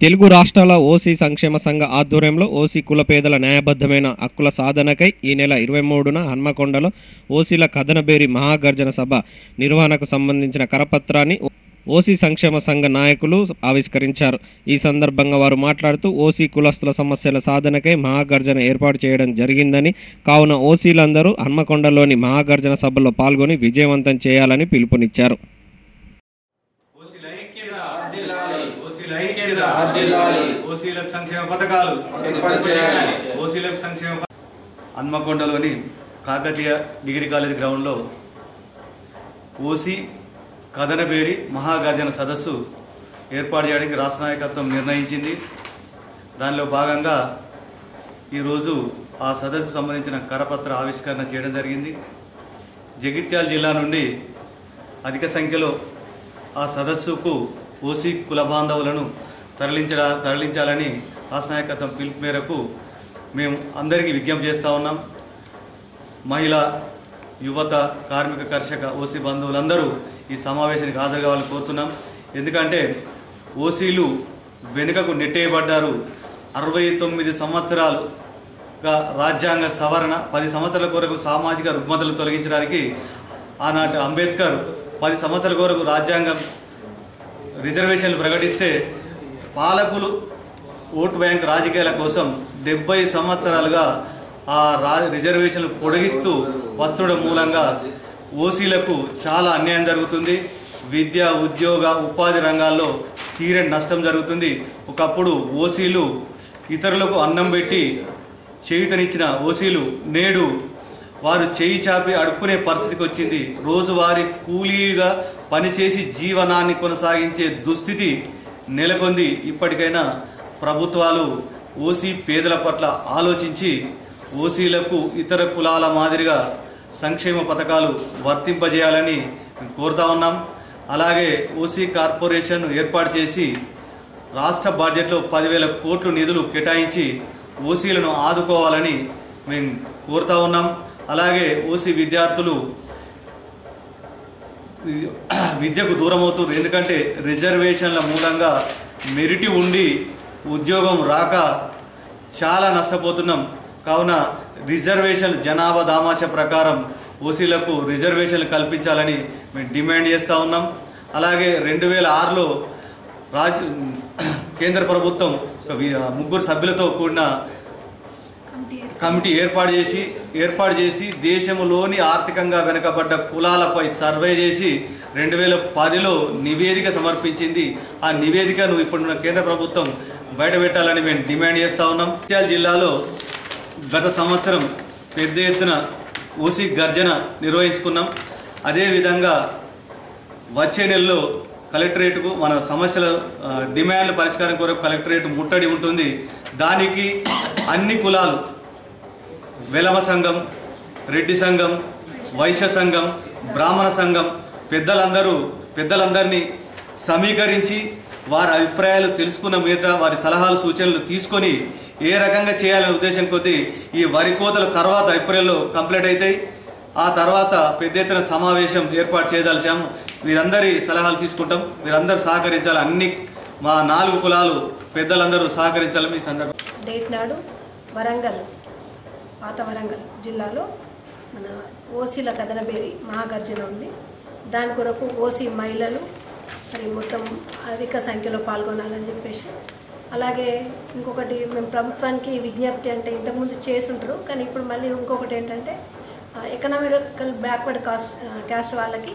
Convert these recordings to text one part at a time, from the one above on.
తెలుగు రాష్ట్రాల ఓసీ సంక్షేమ సంఘ ఆధ్వర్యంలో ఓసీ కులపేదల న్యాయబద్ధమైన హక్కుల సాధనకై ఈ నెల ఇరవై మూడున హన్మకొండలో ఓసీల కథనబేరి మహాగర్జన సభ నిర్వహణకు సంబంధించిన కరపత్రాన్ని ఓసీ సంక్షేమ సంఘ నాయకులు ఆవిష్కరించారు. ఈ సందర్భంగా వారు మాట్లాడుతూ ఓసీ కులస్తుల సమస్యల సాధనకై మహాగర్జన ఏర్పాటు చేయడం జరిగిందని కావున ఓసీలందరూ హన్మకొండలోని మహాగర్జన సభలో పాల్గొని విజయవంతం చేయాలని పిలుపునిచ్చారు. ఓసీలకు సంక్షేమ పథకాలు. ఓసీలకు సంక్షేమ హన్మకొండలోని కాకతీయ డిగ్రీ కాలేజ్ గ్రౌండ్లో ఓసీ కథనబేరి మహాగర్జన సదస్సు ఏర్పాటు చేయడానికి రాష్ట్ర నాయకత్వం నిర్ణయించింది. దానిలో భాగంగా ఈరోజు ఆ సదస్సుకు సంబంధించిన కరపత్ర ఆవిష్కరణ చేయడం జరిగింది. జగిత్యాల జిల్లా నుండి అధిక సంఖ్యలో ఆ సదస్సుకు ఓసీ కుల బాంధవులను తరలించ తరలించాలని రాష్ట్ర నాయకత్వం పిలుపు మేరకు మేము అందరికీ విజ్ఞప్తి చేస్తూ ఉన్నాం. మహిళ యువత కార్మిక కర్షక ఓసీ బంధువులందరూ ఈ సమావేశానికి హాజరు కావాలని కోరుతున్నాం. ఎందుకంటే ఓసీలు వెనుకకు నెట్టేయబడ్డారు. అరవై తొమ్మిది సంవత్సరాలుగా రాజ్యాంగ సవరణ పది సంవత్సరాల కొరకు సామాజిక రుగ్మతలు తొలగించడానికి ఆనాటి అంబేద్కర్ పది సంవత్సరాల కొరకు రాజ్యాంగం రిజర్వేషన్లు ప్రకటిస్తే పాలకులు ఓటు బ్యాంక్ రాజకీయాల కోసం డెబ్బై సంవత్సరాలుగా ఆ రా రిజర్వేషన్లు పొడిగిస్తూ వస్తుండడం మూలంగా ఓసీలకు చాలా అన్యాయం జరుగుతుంది. విద్య ఉద్యోగ ఉపాధి రంగాల్లో తీరని నష్టం జరుగుతుంది. ఒకప్పుడు ఓసీలు ఇతరులకు అన్నం పెట్టి చేయుతనిచ్చిన ఓసీలు నేడు వారు చేయి చాపి అడుక్కునే పరిస్థితికి వచ్చింది. రోజువారీ కూలీగా పనిచేసి జీవనాన్ని కొనసాగించే దుస్థితి నెలకొంది. ఇప్పటికైనా ప్రభుత్వాలు ఓసీ పేదల పట్ల ఆలోచించి ఓసీలకు ఇతర కులాల మాదిరిగా సంక్షేమ పథకాలు వర్తింపజేయాలని కోరుతా ఉన్నాం. అలాగే ఓసీ కార్పొరేషన్ ఏర్పాటు చేసి రాష్ట్ర బడ్జెట్లో పదివేల కోట్లు నిధులు కేటాయించి ఓసీలను ఆదుకోవాలని మేము కోరుతా ఉన్నాం. అలాగే ఓసీ విద్యార్థులు విద్యకు దూరం ఎందుకంటే రిజర్వేషన్ల మూలంగా మెరిటి ఉండి ఉద్యోగం రాక చాలా నష్టపోతున్నాం. కావున రిజర్వేషన్ జనాభా దామాష ప్రకారం ఓసీలకు రిజర్వేషన్లు కల్పించాలని మేము డిమాండ్ చేస్తూ ఉన్నాం. అలాగే రెండు వేల ఆరులో రాజ్ కేంద్ర ప్రభుత్వం ఒక ముగ్గురు సభ్యులతో కూడిన కమిటీ ఏర్పాటు చేసి ఏర్పాటు చేసి దేశంలోని ఆర్థికంగా వెనుకబడ్డ కులాలపై సర్వే చేసి రెండు వేల పదిలో నివేదిక సమర్పించింది. ఆ నివేదికను ఇప్పుడున్న కేంద్ర ప్రభుత్వం బయటపెట్టాలని మేము డిమాండ్ చేస్తూ ఉన్నాం. జగిత్యాల జిల్లాలో గత సంవత్సరం పెద్ద ఎత్తున ఓసీ గర్జన నిర్వహించుకున్నాం. అదేవిధంగా వచ్చే నెలలో కలెక్టరేట్కు మన సమస్యల డిమాండ్ల పరిష్కారం కొరకు కలెక్టరేట్ ముట్టడి ఉంటుంది. దానికి అన్ని కులాలు వెలమ సంఘం రెడ్డి సంఘం వైశ్య సంఘం బ్రాహ్మణ సంఘం పెద్దలందరూ పెద్దలందరినీ సమీకరించి వారి అభిప్రాయాలు తెలుసుకున్న మీద వారి సలహాలు సూచనలు తీసుకొని ఏ రకంగా చేయాలనే ఉద్దేశం కొద్దీ ఈ వరి కోతల తర్వాత అభిప్రాయాలు కంప్లీట్ అవుతాయి ఆ తర్వాత పెద్ద ఎత్తున సమావేశం ఏర్పాటు చేయదలిచాము. వీరందరి సలహాలు తీసుకుంటాం. వీరందరూ సహకరించాలి. అన్ని మా నాలుగు కులాలు పెద్దలందరూ సహకరించాలని ఈ సందర్భం డేట్ నాడు వరంగల్. పాత వరంగల్ జిల్లాలో మన ఓసీల కథనబేరి మహాగర్జన ఉంది. దాని కొరకు ఓసీ మహిళలు మరి మొత్తం అధిక సంఖ్యలో పాల్గొనాలని చెప్పేసి అలాగే ఇంకొకటి మేము ప్రభుత్వానికి విజ్ఞప్తి అంటే ఇంతకుముందు చేసి ఉంటారు కానీ ఇప్పుడు మళ్ళీ ఇంకొకటి ఏంటంటే ఎకనామికల్ బ్యాక్వర్డ్ కాస్ట్ క్యాస్ట్ వాళ్ళకి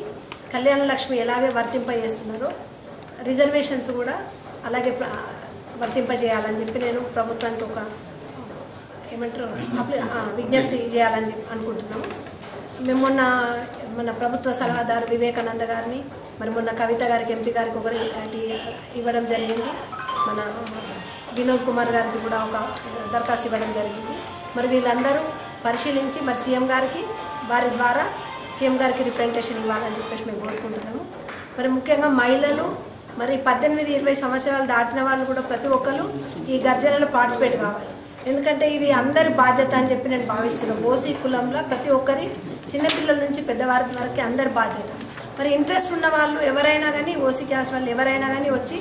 కళ్యాణ లక్ష్మి ఎలాగే వర్తింపజేస్తున్నారో రిజర్వేషన్స్ కూడా అలాగే వర్తింపజేయాలని చెప్పి నేను ప్రభుత్వానికి ఒక ఏమంటారు? విజ్ఞప్తి చేయాలని అనుకుంటున్నాము. మేము మొన్న మన ప్రభుత్వ సలహాదారు వివేకానంద గారిని మరి మొన్న కవిత గారికి ఎంపీ గారికి ఒకరి ఇవ్వడం జరిగింది. మన వినోద్ కుమార్ గారికి కూడా ఒక దరఖాస్తు ఇవ్వడం జరిగింది. మరి వీళ్ళందరూ పరిశీలించి మరి సీఎం గారికి వారి ద్వారా సీఎం గారికి రిప్రజెంటేషన్ ఇవ్వాలని చెప్పేసి మేము కోరుకుంటున్నాము. మరి ముఖ్యంగా మహిళలు మరి పద్దెనిమిది ఇరవై సంవత్సరాలు దాటిన వాళ్ళు కూడా ప్రతి ఒక్కరు ఈ గర్జనలో పార్టిసిపేట్ కావాలి. ఎందుకంటే ఇది అందరి బాధ్యత అని చెప్పి నేను భావిస్తున్నాను ఓసీ కులంలో ప్రతి ఒక్కరి చిన్నపిల్లల నుంచి పెద్దవారి వరకు అందరి బాధ్యత. మరి ఇంట్రెస్ట్ ఉన్న వాళ్ళు ఎవరైనా కానీ ఓసీ క్యాస్ట్ వాళ్ళు ఎవరైనా కానీ వచ్చి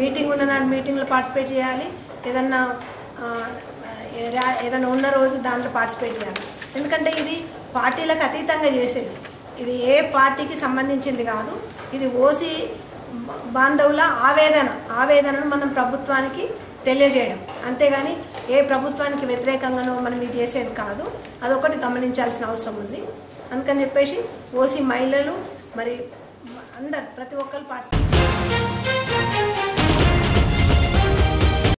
మీటింగ్ ఉన్న నాడు మీటింగ్లో పార్టిసిపేట్ చేయాలి. ఏదన్నా ఏదైనా ఉన్న రోజు దాంట్లో పార్టిసిపేట్ చేయాలి. ఎందుకంటే ఇది పార్టీలకు అతీతంగా చేసేది. ఇది ఏ పార్టీకి సంబంధించింది కాదు. ఇది ఓసీ బాంధవుల ఆవేదన. ఆవేదనను మనం ప్రభుత్వానికి తెలియజేయడం. అంతేగాని ఏ ప్రభుత్వానికి వ్యతిరేకంగానో మనం ఇది చేసేది కాదు. అదొకటి గమనించాల్సిన అవసరం ఉంది. అందుకని చెప్పేసి ఓసీ మహిళలు మరి అందరు ప్రతి ఒక్కరు పార్టిసిపేట్